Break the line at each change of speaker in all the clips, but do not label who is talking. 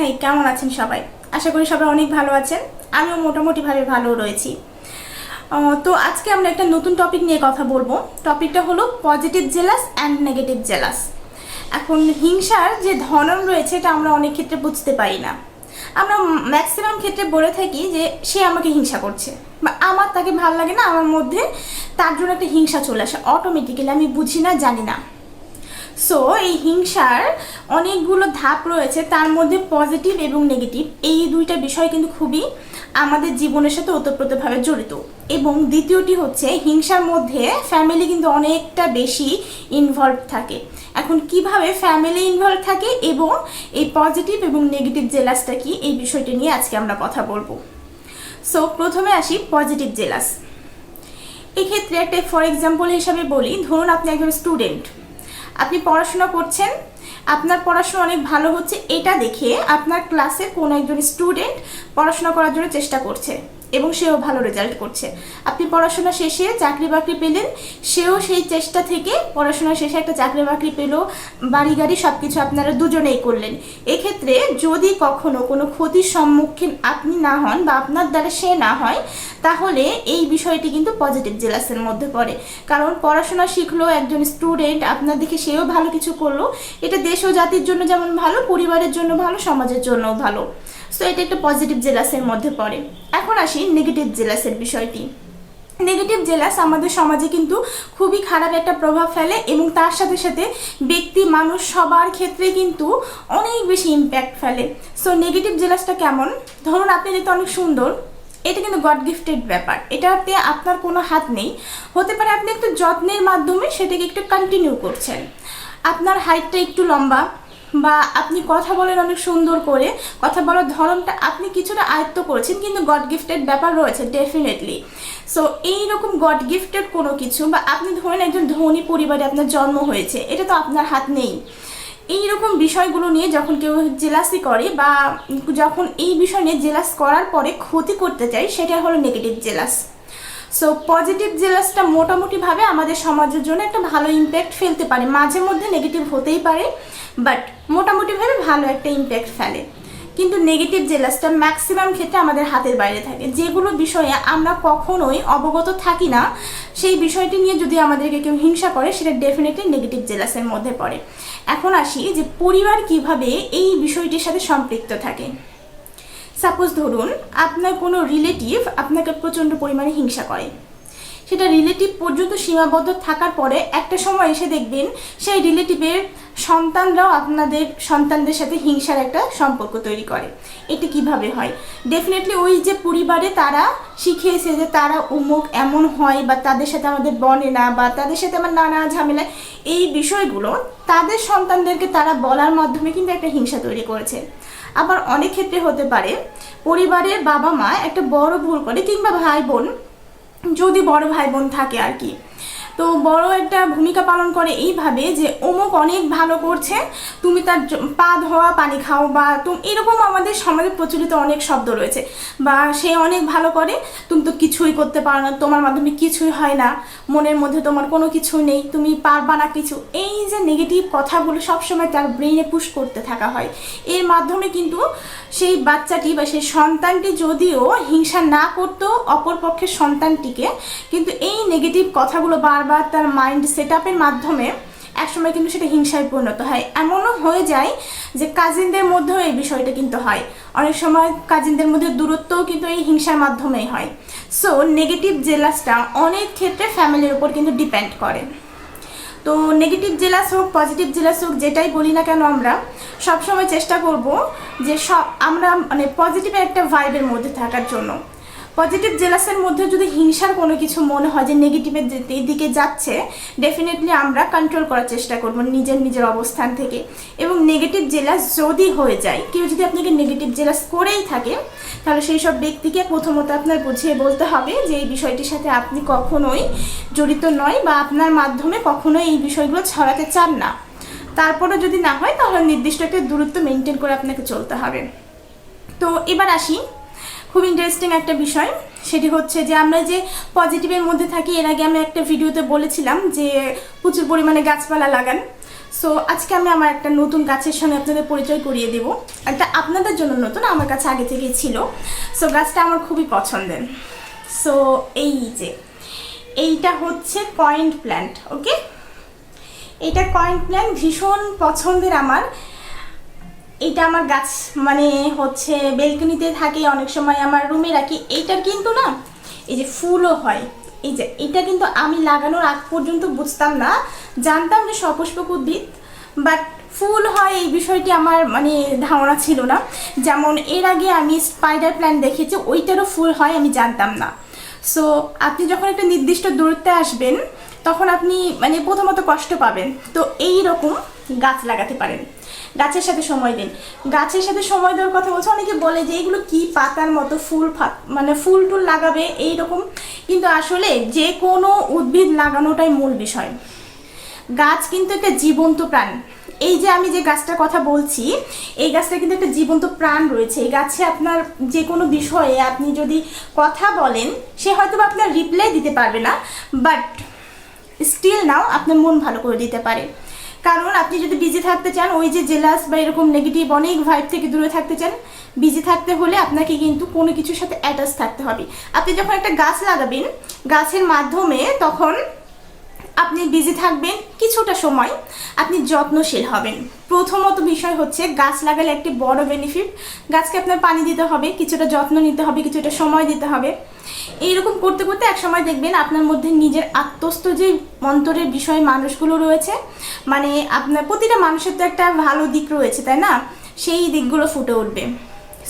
হ্যাঁ কেমন আছেন সবাই? আশা করি সবাই অনেক ভালো আছেন। আমিও মোটামুটিভাবে ভালো রয়েছি। তো আজকে আমরা একটা নতুন টপিক নিয়ে কথা বলব। টপিকটা হলো positive jealous and negative jealous এখন হিংসার যে ধরন রয়েছে, এটা আমরা অনেক ক্ষেত্রে বুঝতে পারি না। আমরা ম্যাক্সিমাম ক্ষেত্রে বলে থাকি যে, সে আমাকে হিংসা করছে। বা আমার তাকে ভালো লাগে না, আমার মধ্যে তার জন্য একটা হিংসা চলে আসে। অটোমেটিক্যালি আমি বুঝি না, জানি না। সো এই হিংসার অনেকগুলো ধাপ রয়েছে, তার মধ্যে পজিটিভ এবং নেগেটিভ এই দুইটা বিষয় কিন্তু খুবই আমাদের জীবনের সাথে ওতপ্রোতভাবে জড়িত। এবং দ্বিতীয়টি হচ্ছে, হিংসার মধ্যে ফ্যামিলি কিন্তু অনেকটা বেশি ইনভলভ থাকে। এখন কীভাবে ফ্যামিলি ইনভলভ থাকে এবং এই পজিটিভ এবং নেগেটিভ জেলাসটা কি, এই বিষয়টি নিয়ে আজকে আমরা কথা বলব। সো প্রথমে আসি পজিটিভ জেলাস এক্ষেত্রে একটা ফর এক্সাম্পল হিসাবে বলি, ধরুন আপনি একজন স্টুডেন্ট আপনি পড়াশোনা করছেন, আপনার পড়াশোনা অনেক ভালো হচ্ছে, এটা দেখে আপনার ক্লাসের কোনো একজন স্টুডেন্ট পড়াশোনা করার জন্য চেষ্টা করছে। এবং সেও ভালো রেজাল্ট করছে। আপনি পড়াশোনা শেষে চাকরি বাকরি পেলেন, সেও সেই চেষ্টা থেকে পড়াশোনা শেষে একটা চাকরি বাকরি পেল, বাড়ি গাড়ি সব কিছু আপনারা দুজনেই করলেন। এক্ষেত্রে যদি কখনো কোনো ক্ষতির সম্মুখীন আপনি না হন বা আপনার দ্বারা সে না হয়, তাহলে এই বিষয়টি কিন্তু পজিটিভ জেলাসের মধ্যে পড়ে। কারণ পড়াশোনা শিখলো, একজন স্টুডেন্ট আপনার দেখে সেও ভালো কিছু করল। এটা দেশ ও জাতির জন্য যেমন ভালো, পরিবারের জন্য ভালো, সমাজের জন্যও ভালো। সো এটা একটা পজিটিভ জেলাসের মধ্যে পড়ে। এখন আসি নেগেটিভ জেলাসের বিষয়টি। নেগেটিভ জেলাস আমাদের সমাজে কিন্তু খুবই খারাপ একটা প্রভাব ফেলে এবং তার সাথে সাথে ব্যক্তি, মানুষ সবার ক্ষেত্রে কিন্তু অনেক বেশি ইম্প্যাক্ট ফেলে। সো নেগেটিভ জেলাসটা কেমন? ধরুন আপনি যেহেতু অনেক সুন্দর, এটা কিন্তু গড গিফটেড ব্যাপার। এটাতে আপনার কোনো হাত নেই। হতে পারে আপনি একটু যত্নের মাধ্যমে সেটাকে একটু কন্টিনিউ করছেন। আপনার হাইটটা একটু লম্বা। বা আপনি কথা বলেন অনেক সুন্দর করে, কথা বলার ধরনটা আপনি কিছুটা আয়ত্ত করেছেন, কিন্তু গড গিফটেড ব্যাপার রয়েছে ডেফিনেটলি সো এইরকম গড গিফটেড কোনো কিছু বা আপনি ধরেন একজন ধনী পরিবারে আপনার জন্ম হয়েছে, এটা তো আপনার হাত নেই। এইরকম বিষয়গুলো নিয়ে যখন কেউ জেলাসি করে বা যখন এই বিষয় নিয়ে জেলাস করার পরে ক্ষতি করতে চায়, সেটা হলো নেগেটিভ জেলাস সো পজিটিভ জেলাসটা মোটামুটিভাবে আমাদের সমাজের জন্য একটা ভালো ইম্প্যাক্ট ফেলতে পারে। মাঝে মধ্যে নেগেটিভ হতেই পারে বাট মোটামুটিভাবে ভালো একটা ইম্প্যাক্ট ফেলে। কিন্তু নেগেটিভ জেলাসটা ম্যাক্সিমাম ক্ষেত্রে আমাদের হাতের বাইরে থাকে। যেগুলো বিষয়ে আমরা কখনোই অবগত থাকি না, সেই বিষয়টি নিয়ে যদি আমাদেরকে কেউ হিংসা করে, সেটা ডেফিনেটলি নেগেটিভ জেলাসের মধ্যে পড়ে। এখন আসি যে পরিবার কীভাবে এই বিষয়টির সাথে সম্পৃক্ত থাকে। সাপোজ ধরুন আপনার কোনো রিলেটিভ আপনাকে প্রচণ্ড পরিমাণে হিংসা করে। সেটা রিলেটিভ পর্যন্ত সীমাবদ্ধ থাকার পরে একটা সময় এসে দেখবেন সেই রিলেটিভের সন্তানরাও আপনাদের সন্তানদের সাথে হিংসার একটা সম্পর্ক তৈরি করে। এটি কীভাবে হয়? ডেফিনেটলি ওই যে পরিবারে তারা শিখিয়েছে যে তারা উমুক এমন হয় বা তাদের সাথে আমাদের বনে না বা তাদের সাথে আমার নানা ঝামেলা, এই বিষয়গুলো তাদের সন্তানদেরকে তারা বলার মাধ্যমে কিন্তু একটা হিংসা তৈরি করেছে। আবার অনেক ক্ষেত্রে হতে পারে, পরিবারের বাবা মা একটা বড় ভুল করে কিংবা ভাই বোন যদি বড় ভাই বোন থাকে আর কি। তো বড় একটা ভূমিকা পালন করে এইভাবে যে অমুক অনেক ভালো করছে, তুমি তার পা ধোয়া, পানি খাও বা তুমি, এরকম আমাদের সমাজে প্রচলিত অনেক শব্দ রয়েছে। বা সে অনেক ভালো করে, তুমি তো কিছুই করতে পারো না, তোমার মাধ্যমে কিছুই হয় না, মনের মধ্যে তোমার কোনো কিছু নেই, তুমি পারবা না কিছু। এই যে নেগেটিভ কথাগুলো সবসময় তার ব্রেনে পুশ করতে থাকা হয়। এর মাধ্যমে কিন্তু সেই বাচ্চাটি বা সেই সন্তানটি যদিও হিংসা না করতো অপর পক্ষের সন্তানটিকে কিন্তু এই নেগেটিভ কথাগুলো বারবার তার মাইন্ড সেট আপের মাধ্যমে একসময় কিন্তু সেটা হিংসায় পরিণত হয়। এমনও হয়ে যায় যে কাজিনদের মধ্যেও এই বিষয়টা কিন্তু হয়। অনেক সময় কাজিনদের মধ্যে দূরত্বও কিন্তু এই হিংসার মাধ্যমেই হয়। সো নেগেটিভ জেলাসটা অনেক ক্ষেত্রে ফ্যামিলির উপর কিন্তু ডিপেন্ড করে। তো নেগেটিভ জেলাস হোক পজিটিভ জেলাস হোক, যেটাই বলি না কেন আমরা, সবসময় চেষ্টা করব যে সব আমরা মানে পজিটিভ একটা ভাইবের মধ্যে থাকার জন্য। পজিটিভ জেলাসের মধ্যে যদি হিংসার কোনো কিছু মনে হয় যে নেগেটিভের দিকে যাচ্ছে ডেফিনেটলি আমরা কন্ট্রোল করার চেষ্টা করব নিজের নিজের অবস্থান থেকে। এবং নেগেটিভ জেলাস যদি হয়ে যায়, কেউ যদি আপনাকে নেগেটিভ জেলাস করেই থাকে, তাহলে সেই সব ব্যক্তিকে প্রথমত আপনার বুঝিয়ে বলতে হবে যে এই বিষয়টির সাথে আপনি কখনোই জড়িত নয় বা আপনার মাধ্যমে কখনোই এই বিষয়গুলো ছড়াতে চান না। তারপরে যদি না হয়, তাহলে নির্দিষ্ট একটা দূরত্ব মেনটেন করে আপনাকে চলতে হবে। তো এবার আসি খুব ইন্টারেস্টিং একটা বিষয়। সেটি হচ্ছে যে আমরা যে পজিটিভের মধ্যে থাকি, এর আগে আমি একটা ভিডিওতে বলেছিলাম যে প্রচুর পরিমাণে গাছপালা লাগান। সো আজকে আমি আমার একটা নতুন গাছের সঙ্গে আপনাদের পরিচয় করিয়ে দেব। একটা আপনাদের জন্য নতুন, আমার কাছে আগে থেকেই ছিল। সো গাছটা আমার খুবই পছন্দের। সো এই যে, এইটা হচ্ছে কয়েন্ট প্ল্যান্ট ওকে এটা কয়েন্ট প্ল্যান্ট ভীষণ পছন্দের আমার। এটা আমার গাছ মানে হচ্ছে বেলকনিতে থাকে, অনেক সময় আমার রুমে রাখি। এইটার কিন্তু না, এই যে ফুলও হয়, এই যে এটা কিন্তু আমি লাগানোর আগ পর্যন্ত বুঝতাম না। জানতাম যে সপুষ্পক উদ্ভিদ বাট ফুল হয় এই বিষয়টি আমার মানে ধারণা ছিল না। যেমন এর আগে আমি স্পাইডার প্ল্যান্ট দেখেছি, ওইটারও ফুল হয়, আমি জানতাম না। সো আপনি যখন একটা নির্দিষ্ট দূরত্বে আসবেন, তখন আপনি মানে প্রথমত কষ্ট পাবেন। তো এই রকম গাছ লাগাতে পারেন। গাছের সাথে সময় দিন। গাছের সাথে সময় দেওয়ার কথা বলছে। অনেকে বলে যে এগুলো কি পাতার মতো ফুল মানে ফুল টুল লাগাবে এই রকম কিন্তু আসলে যে কোনো উদ্ভিদ লাগানোটাই মূল বিষয়। গাছ কিন্তু একটা জীবন্ত প্রাণ। এই যে আমি যে গাছটার কথা বলছি, এই গাছটা কিন্তু একটা জীবন্ত প্রাণ রয়েছে। এই গাছে আপনার যে কোনো বিষয়ে আপনি যদি কথা বলেন, সে হয়তো বা আপনার রিপ্লাই দিতে পারবে না বাট স্টিল নাও আপনার মন ভালো করে দিতে পারে। কারণ আপনি যদি বিজি থাকতে চান, ওই যে জেলাস বা এরকম নেগেটিভ অনেক ভাইব থেকে দূরে থাকতে চান বিজি থাকতে হলে আপনাকে কিন্তু কোনো কিছুর সাথে অ্যাটাচ থাকতে হবে। আপনি যখন একটা গাছ লাগাবেন, গাছের মাধ্যমে তখন আপনি বিজি থাকবেন কিছুটা সময়, আপনি যত্নশীল হবেন। প্রথমত বিষয় হচ্ছে, গাছ লাগালে একটি বড় বেনিফিট গাছকে আপনার পানি দিতে হবে, কিছুটা যত্ন নিতে হবে, কিছুটা সময় দিতে হবে। এইরকম করতে করতে এক সময় দেখবেন আপনার মধ্যে নিজের আত্মস্থ যে অন্তরের বিষয় মানুষগুলো রয়েছে মানে আপনার প্রতিটা মানুষের তো একটা ভালো দিক রয়েছে, তাই না? সেই দিকগুলো ফুটে উঠবে।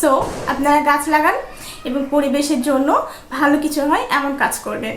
সো আপনারা গাছ লাগান এবং পরিবেশের জন্য ভালো কিছু হয় এমন কাজ করবেন।